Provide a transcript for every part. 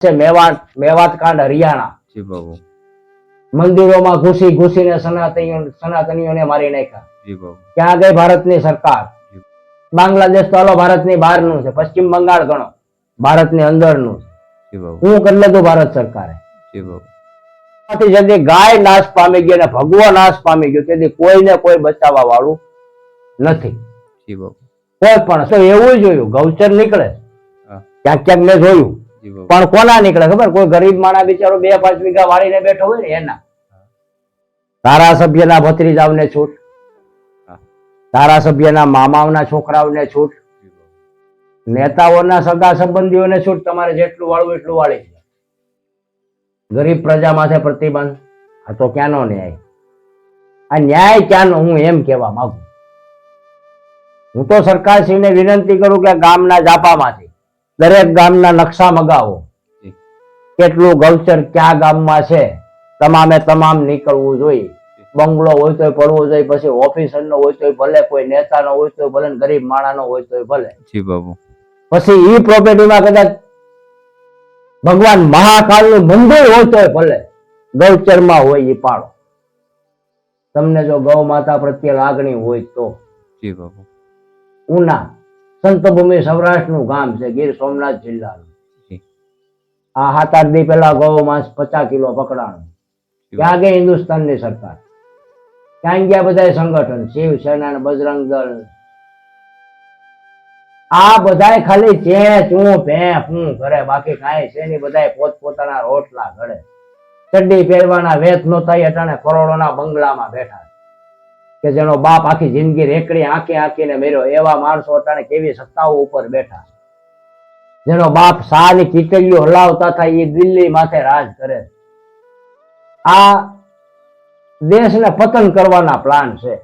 છે મેવાત મેવાત કાંડ હરિયાણા મંદિરોમાં ઘૂસી ઘૂસીને સનાતનીઓ સનાતનીઓને મારી નાખ્યા. ક્યાં ગઈ ભારતની સરકાર. બાંગ્લાદેશ તો ભારતની બહારનું છે પશ્ચિમ બંગાળ ગણો. ભારતની અંદરનું શું કરી લીધું ભારત સરકારે. જેથી ગાય નાશ પામી ગઈ અને ભગવો નાશ પામી ગયો તેથી કોઈને કોઈ બચાવવા વાળું નથી કોઈ પણ તો એવું જોયું ગૌચર નીકળે ક્યાંક ક્યાંક મેં જોયું. પણ કોના નીકળે ખબર? કોઈ ગરીબ માણા બિચારો બે પાંચ વીઘા વાળીને બેઠો હોય ને એના. ધારાસભ્યના ભત્રીજાઓને છૂટ. ધારાસભ્યના મામાઓના છોકરાઓને છૂટ. નેતાઓના સગા સંબંધીઓને છૂટ. તમારે જેટલું વાળવું એટલું વાળી. ગરીબ પ્રજા માથે પ્રતિબંધ. આ તો ક્યાંનો ન્યાય? આ ન્યાય ક્યાંનો? હું એમ કહેવા માંગુ. હું તો સરકારશ્રીને વિનંતી કરું કે ગામના જાપામાંથી દરેક ગામના નકશા મગાવો. કેટલું ગૌચર ક્યાં ગામમાં છે? તમામે તમામ નીકળવું જોઈએ. બંગલો હોય તો પડવો જોઈએ પછી ઓફિસરનો હોય તો ભલે કોઈ નેતાનો હોય તો ભલે ગરીબ માણા નો હોય તો ભલે. જી બાબુ. પછી ઈ પ્રોપર્ટીમાં કદાચ ભગવાન મહાકાલનું મંદિર હોય તો ભલે ગૌચરમાં હોય ઈ પાડો. તમને જો ગૌ માતા પ્રત્યે લાગણી હોય તો. જી બાબુ. ઉના. સંતભૂમિ સૌરાષ્ટ્રનું ગામ છે, ગીર સોમનાથ જિલ્લાનું. આ સાત આઠ દી પહેલા ગૌ માંસ પચાસ કિલો પકડાણું. જી ક્યાં ગઈ હિન્દુસ્તાનની સરકાર. ક્યાં ગયા બધા સંગઠન શિવસેના બજરંગ દળ. આ બધાય ખાલી ચે ચું, ભે હું ઘરે, બાકી કાંઈ છે નહીં, બધાય પોતપોતાના રોટલા ઘડે ચડ્ડી પહેરવાના વેત નો થાય, અટાણે કરોડોના બંગલામાં બેઠા. કે જેનો બાપ આખી જિંદગી રેકડી આંકી આંકીને મેર્યો એવા માણસો અટાણે કેવી સત્તાઓ ઉપર બેઠા જેનો બાપ સાની કીટલીઓ હલાવતા થાય એ દિલ્હી માથે રાજ કરે. આ દેશને પતન કરવાના પ્લાન છે.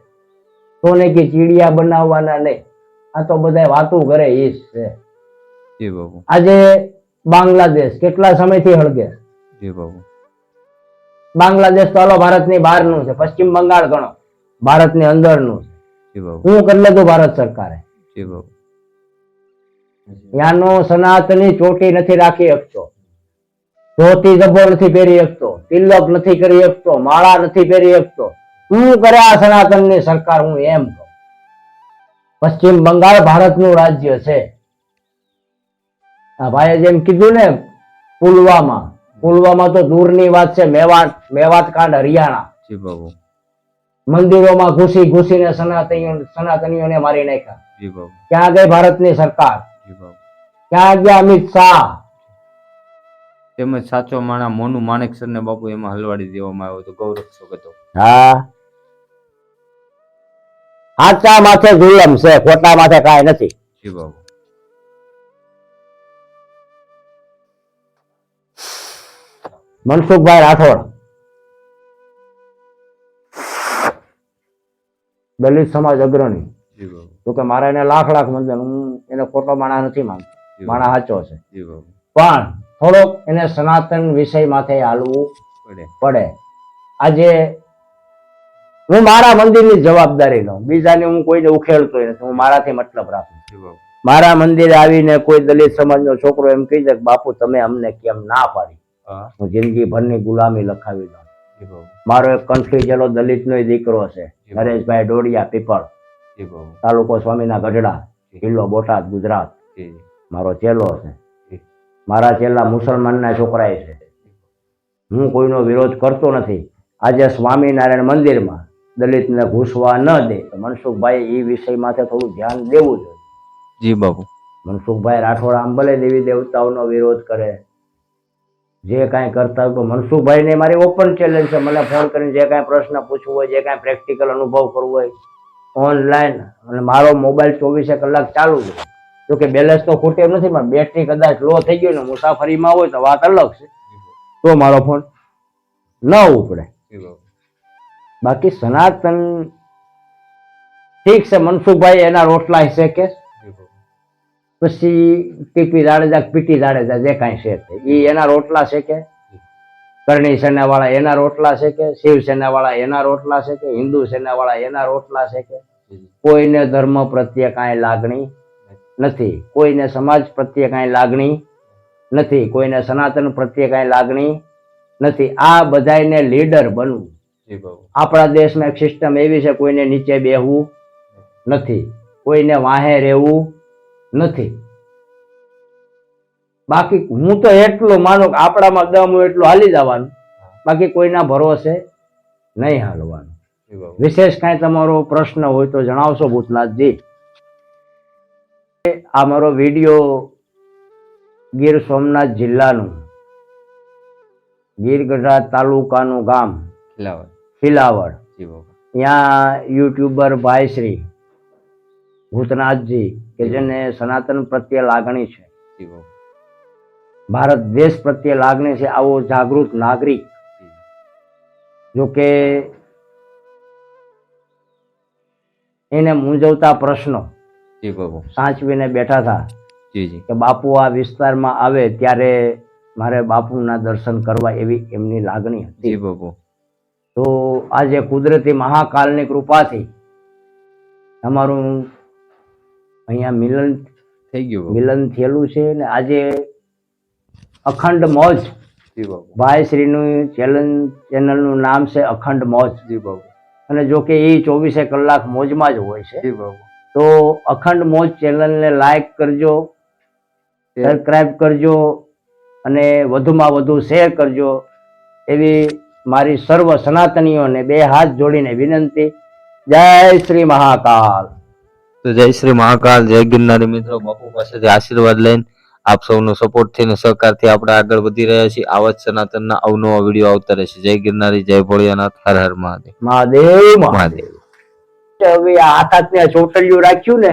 સોને કે ચીડિયા બનાવવાના નહીં. આ તો બધા વાતો કરે એ જ છે. આજે બાંગ્લાદેશ કેટલા સમયથી હળગે બાંગ્લાદેશ તો હાલો ભારતની બહારનું છે પશ્ચિમ બંગાળ ગણો. ભારતની અંદરનું શું કરી લીધું ભારત સરકારે. ત્યાંનો સનાતની ચોટી નથી રાખી શકતો. ધોતી જબ્બો નથી પહેરી શકતો. તિલક નથી કરી શકતો. માળા નથી પહેરી શકતો. શું કરે આ સનાતનની સરકાર હું એમ કહું. પશ્ચિમ બંગાળ ભારતનું રાજ્ય છે. આ ભાઈએ જેમ કીધું ને પુલવામા. પુલવામા તો દૂરની વાત છે. મેવાત મેવાત કાંડ હરિયાણા મંદિરોમાં ઘૂસી ઘૂસીને સનાતનીઓ સનાતનીઓને મારી નાખ્યા. ક્યાં ગઈ ભારતની સરકાર? ક્યાં ગયા અમિત શાહ? તેમજ સાચો માણા મોનુ માણેકસર ને બાપુ એમાં હલવાડી દેવામાં આવ્યો હતો. ગૌરક્ષક હતો હા. સાચા માથે જુલમ છે ખોટા માથે કાંઈ નથી. જી બાબુ. મનસુખભાઈ રાઠોડ. દલિત સમાજ અગ્રણી. જોકે મારા એને લાખ લાખ મંદિર હું એને ખોટો માણા નથી માંગતો માણા સાચો છે. પણ થોડોક એને સનાતન વિષય માથે હાલવું પડે. આજે હું મારા મંદિરની જવાબદારી લઉં. બીજાને હું કોઈને ઉખેડતો નથી. હું મારાથી મતલબ રાખું. મારા મંદિરે આવીને કોઈ દલિત સમાજનો છોકરો એમ કહી દે કે બાપુ તમે અમને કેમ ના પાડી? હું. જિંદગી ભરની ગુલામી લખાવી દઉં. મારો એક કંઠી જેલો દલિતનો દીકરો છે. નરેશભાઈ ડોડિયા પીપળ. તાલુકો સ્વામીના ગઢડા જિલ્લો બોટાદ ગુજરાત. મારો ચેલો છે. મારા ચેલા મુસલમાનના છોકરાએ છે. હું કોઈનો વિરોધ કરતો નથી. આજે સ્વામિનારાયણ મંદિરમાં દલિતને ઘૂસવા ન દે. તો મનસુખભાઈ એ વિષય માથે થોડું ધ્યાન દેવું જોઈએ. જી બાબુ મનસુખભાઈ રાઠોડ આમ ભલે દેવી દેવતાઓનો વિરોધ કરે જે કાંઈ કરતા હોય મનસુખભાઈને મારી ઓપન ચેલેન્જ છે. મને ફોન કરીને જે કાંઈ પ્રશ્ન પૂછવો હોય, જે કાંઈ પ્રેક્ટિકલ અનુભવ કરવો હોય ઓનલાઈન અને મારો મોબાઈલ ચોવીસે કલાક ચાલુ છે. જો કે બેલેન્સ તો ખૂટે નથી, પણ બેટરી કદાચ લો થઈ ગયો ને મુસાફરીમાં હોય તો વાત અલગ છે. તો મારો ફોન ન ઉપડે. બાકી સનાતન ઠીક છે, મનસુખભાઈ એના રોટલા જી બાબુ પછી ટીપી જાડેજા પીટી જાડેજા જે કાંઈ છે એ એના રોટલા છે કે? કરણી સેનાવાળા એના રોટલા છે કે? શિવસેનાવાળા એના રોટલા છે કે? હિન્દુ સેનાવાળા એના રોટલા છે કે? કોઈને ધર્મ પ્રત્યે કાંઈ લાગણી નથી. કોઈને સમાજ પ્રત્યે કાંઈ લાગણી નથી. કોઈને સનાતન પ્રત્યે કાંઈ લાગણી નથી. આ બધાયને લીડર બનવું. આપણા દેશમાં એક સિસ્ટમ એવી છે કોઈને નીચે બેહવું નથી. કોઈને વાહે રહેવું નથી. બાકી હું તો એટલું માનો કે આપણામાં દમ એટલું હાલી જવાનું. બાકી કોઈના ભરોસે નહીં હાલવાનું. વિશેષ કાંઈ તમારો પ્રશ્ન હોય તો જણાવશો ભૂતનાથજી. આ મારો વીડિયો ગીર સોમનાથ જિલ્લાનું ગીર ગઢડા તાલુકાનું ગામ ફિલાવડ. ત્યાં યુટ્યુબર ભાઈ શ્રી ભૂતનાથજી કે જેને સનાતન પ્રત્યે લાગણી છે. ભારત દેશ પ્રત્યે લાગણી છે આવો જાગૃત નાગરિક. જી કે એને મૂંઝવતા પ્રશ્નો સાચવીને બેઠા હતા કે બાપુ આ વિસ્તારમાં આવે ત્યારે મારે બાપુના દર્શન કરવા એવી એમની લાગણી હતી. તો આજે કુદરતી મહાકાલની કૃપાથી તમારું અહીંયા મિલન થઈ ગયું મિલન થયેલું છે ને આજે અખંડ મોજ ભાઈ શ્રીનું ચેનલ ચેનલનું નામ છે અખંડ મોજ. અને જો કે એ ચોવીસે કલાક મોજમાં જ હોય છે. તો અખંડ મોજ ચેનલને લાઈક કરજો સબસ્ક્રાઈબ કરજો અને વધુમાં વધુ શેર કરજો એવી મારી સર્વ સનાતનીઓને બે હાથ જોડીને વિનંતી. જય શ્રી મહાકાલ. તો જય શ્રી મહાકાલ જય ગિરનારી મિત્રો. બાપુ પાસેથી આશીર્વાદ લઈને આપ સૌનો સપોર્ટથી સહકારથી આપણે આગળ વધી રહ્યા છીએ. આવા જ સનાતનના અવનવા વીડિયો આવતા રહેશે. જય ગિરનારી જય ભોળિયાનાથ. હર હર મહાદેવ. મહાદેવ મહાદેવ. હવે હાથ હાથને ચોટલિયું રાખ્યું ને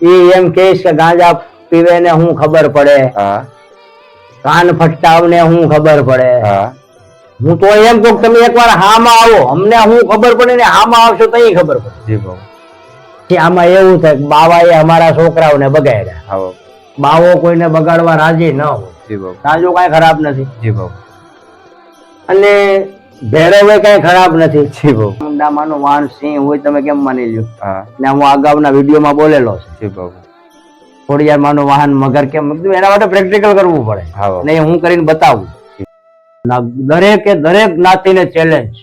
એ એમ કે ગાંજા પીવે ને હું ખબર પડે. હા. કાન ફટકાવને હું ખબર પડે. હા. હું તો એમ કહું તમે એકવાર હામાં આવો. અમને હું ખબર પડે ને હામાં આવશો તો ખબર પડે. જી બાબુ કે આમાં એવું થાય કે બાવાએ અમારા છોકરાઓને બગાડ્યા. બાવો કોઈને બગાડવા રાજી ન હોય. રાજુ કાંઈ ખરાબ નથી. અને ભેરવે કઈ ખરાબ નથી. જી બાબુ ઊંડામાંનું વાહન સિંહ હોય તમે કેમ માની લ્યો? ને હું અગાઉના વિડીયોમાં બોલેલો છે. જી બાબુ ખોડિયારમાંનું વાહન મગર કેમ? એના માટે પ્રેક્ટિકલ કરવું પડે. ને હું કરીને બતાવું. દરેકે દરેક જ્ઞાતિને ચેલેન્જ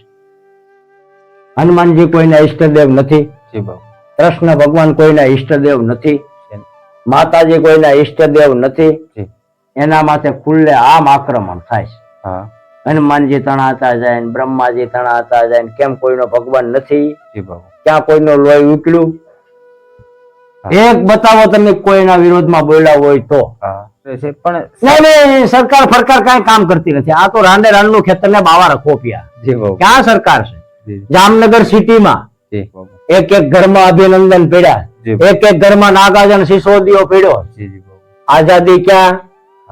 હનુમાનજી કોઈને ઈષ્ટદેવ નથી. જી બાબુ કૃષ્ણ ભગવાન કોઈના ઈષ્ટદેવ નથી માતાજી કોઈના ઈષ્ટદેવ નથી એના માથે ખુલ્લે આમ આક્રમણ થાય છે. હનુમાનજી તણાતા જાય ને બ્રહ્માજી તણાતા જાય ને કેમ કોઈનો ભગવાન નથી? ક્યાં કોઈનો લોહી ઉકળ્યું એક બતાવો તમે કોઈના વિરોધમાં બોલ્યા હોય તો. પણ સરકાર ફરકાર કઈ કામ કરતી નથી. આ તો રાંડે રાંડનું ખેતર ને બાવા રખો પ્યા. ક્યાં સરકાર છે? જામનગર સિટીમાં. એક એક ઘરમાં અભિનંદન પીડ્યા. એક એક ઘરમાં નાગાજન સિસોદીઓ પીડ્યો. આઝાદી ક્યાં?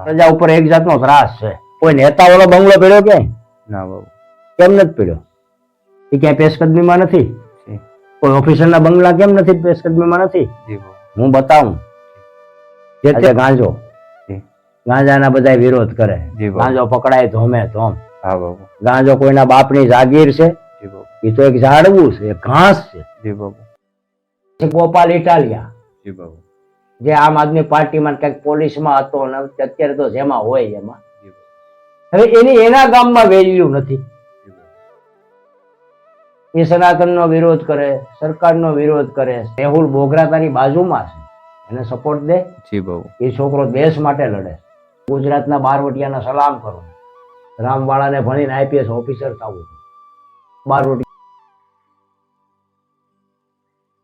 પ્રજા ઉપર એક જાતનો ત્રાસ છે. કોઈ નેતા વાળો બંગલો પીડ્યો કે? ના બાબુ કેમ નથી પીડ્યો? એ ક્યાંય પેશકદમીમાં નથી? કોઈ ઓફિસરના બંગલા કેમ નથી પેશકદમીમાં નથી? હું બતાવું. જે. તે ગાંજો. ગાંજાના બધા વિરોધ કરે. ગાંજો પકડાય ધોમે ધોમ. ગાંજો કોઈના બાપની જાગીર છે. એ તો એક ઝાડવું છે ઘાસ છે. જી બાબુ. ગોપાલ ઇટાલિયા. જી બાબુ. જે આમ આદમી પાર્ટીમાં કંઈક પોલીસમાં હતો ને અત્યારે તો જેમાં હોય એમાં. હવે એની એના ગામમાં વેલ્યુ નથી. એ સનાતનનો વિરોધ કરે સરકારનો વિરોધ કરે. મેહુલ બોગરા તારી બાજુમાં છે. એને સપોર્ટ દે. જી બાબુ. એ છોકરો દેશ માટે લડે ગુજરાતના બારવટિયાના સલામ કરો. રામવાળાને ભણીને આઈપીએસ ઓફિસર થવું બારવટી